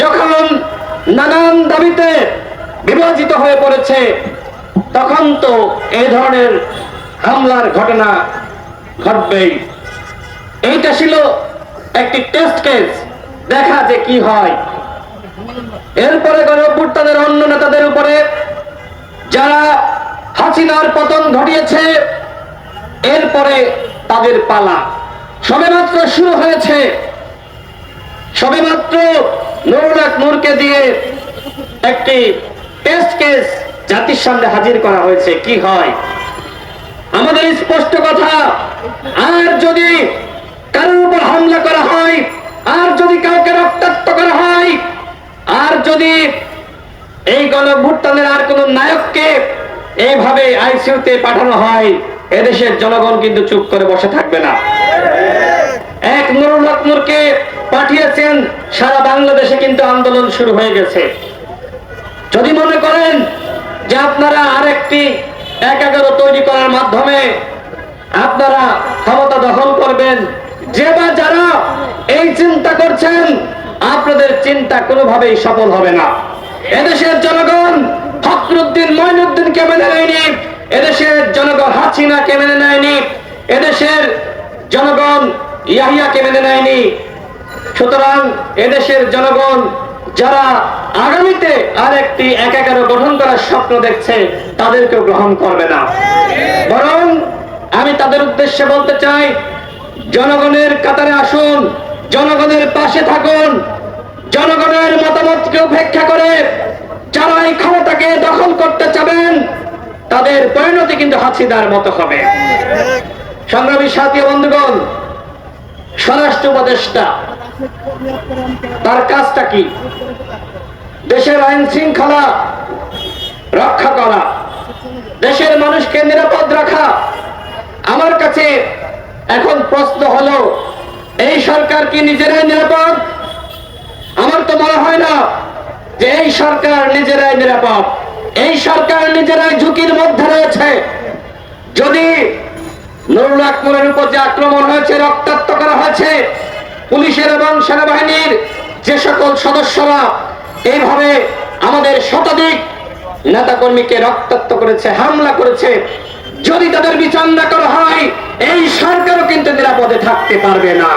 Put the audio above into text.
যখন নানান দাবিতে বিভাজিত হয়ে পড়েছে, তখন তো এই ধরনের হামলার ঘটনা ঘটবেই। এইটা ছিল একটি টেস্ট কেস দেখা যে কি হয়। এরপরে গণঅভ্যুত্থানের অন্য নেতাদের উপরে যারা হাসিনার পতন ঘটিয়েছে, এরপরে তাদের পালা। সবেমাত্র শুরু হয়েছে। সবেমাত্র নুরুলাক নূরকে দিয়ে একটি টেস্ট কেস জাতির সামনে হাজির করা হয়েছে। কি হয়? আমাদের স্পষ্ট কথা, আর যদি কারোর উপর হামলা করা হয়, আর যদি কাউকে রক্তাক্ত করা হয়, আর যদি এই গণভুত্থানের আর কোন নায়ককে এইভাবে আইসিইউতে পাঠানো হয়, এদেশের জনগণ কিন্তু চুপ করে বসে থাকবে না। এক নুরুল হক নূরকে পাঠিয়েছেন, সারা বাংলাদেশে কিন্তু আন্দোলন শুরু হয়ে গেছে। যদি মনে করেন যে আপনারা আরেকটি এক এগারো তৈরি করার মাধ্যমে আপনারা ক্ষমতা দখল করবেন, যে বা যারা এই চিন্তা করছেন, আপনাদের চিন্তা কোনোভাবেই সফল হবে না। এদেশের জনগণ ফখরুদ্দিন মঈনুদ্দিনকে মেনে নেয়নি, এদেশের জনগণ হাসিনাকে মেনে নেয়নি, এদেশের জনগণ ইয়াহিয়াকে মেনে নেয়নি সুতরাং এদেশের জনগণ যারা আগামীতে আরেকটি এক এগারো গঠন করার স্বপ্ন দেখছে, তাদেরকেও গ্রহণ করবে না। বরং আমি তাদের উদ্দেশ্যে বলতে চাই, জনগণের কাতারে আসুন, জনগণের পাশে থাকুন, জনগণের মতামতকে উপেক্ষা করে যারা এই ক্ষমতাকে দখল করতে চাবেন, তাদের পরিণতি কিন্তু হাসিদার মতো হবে। সংগ্রামী সাথী বন্ধুগণ স্বরাষ্ট্র উপদেষ্টা, তার কাজটা কি? দেশের আইন শৃঙ্খলা রক্ষা করা, দেশের মানুষকে নিরাপদ রাখা। আমার কাছে এখন প্রশ্ন হলো, এই সরকার কি নিজেরাই নিরাপদ? আমার তো মনে হয় না যে এই সরকার নিজেরাই নিরাপদ। এই সরকার নিজেরাই ঝুঁকির মধ্যে রয়েছে। নুরুল আকমলের উপর যে আক্রমণ হয়েছে, রক্তাক্ত করা হয়েছে, পুলিশের এবং সেনাবাহিনীর যে সকল সদস্যরা এইভাবে আমাদের শতাধিক নেতাকর্মীকে রক্তাক্ত করেছে, হামলা করেছে, যদি তাদের বিচার না করা হয়, এই সরকারও কিন্তু নিরাপদে থাকতে পারবে না।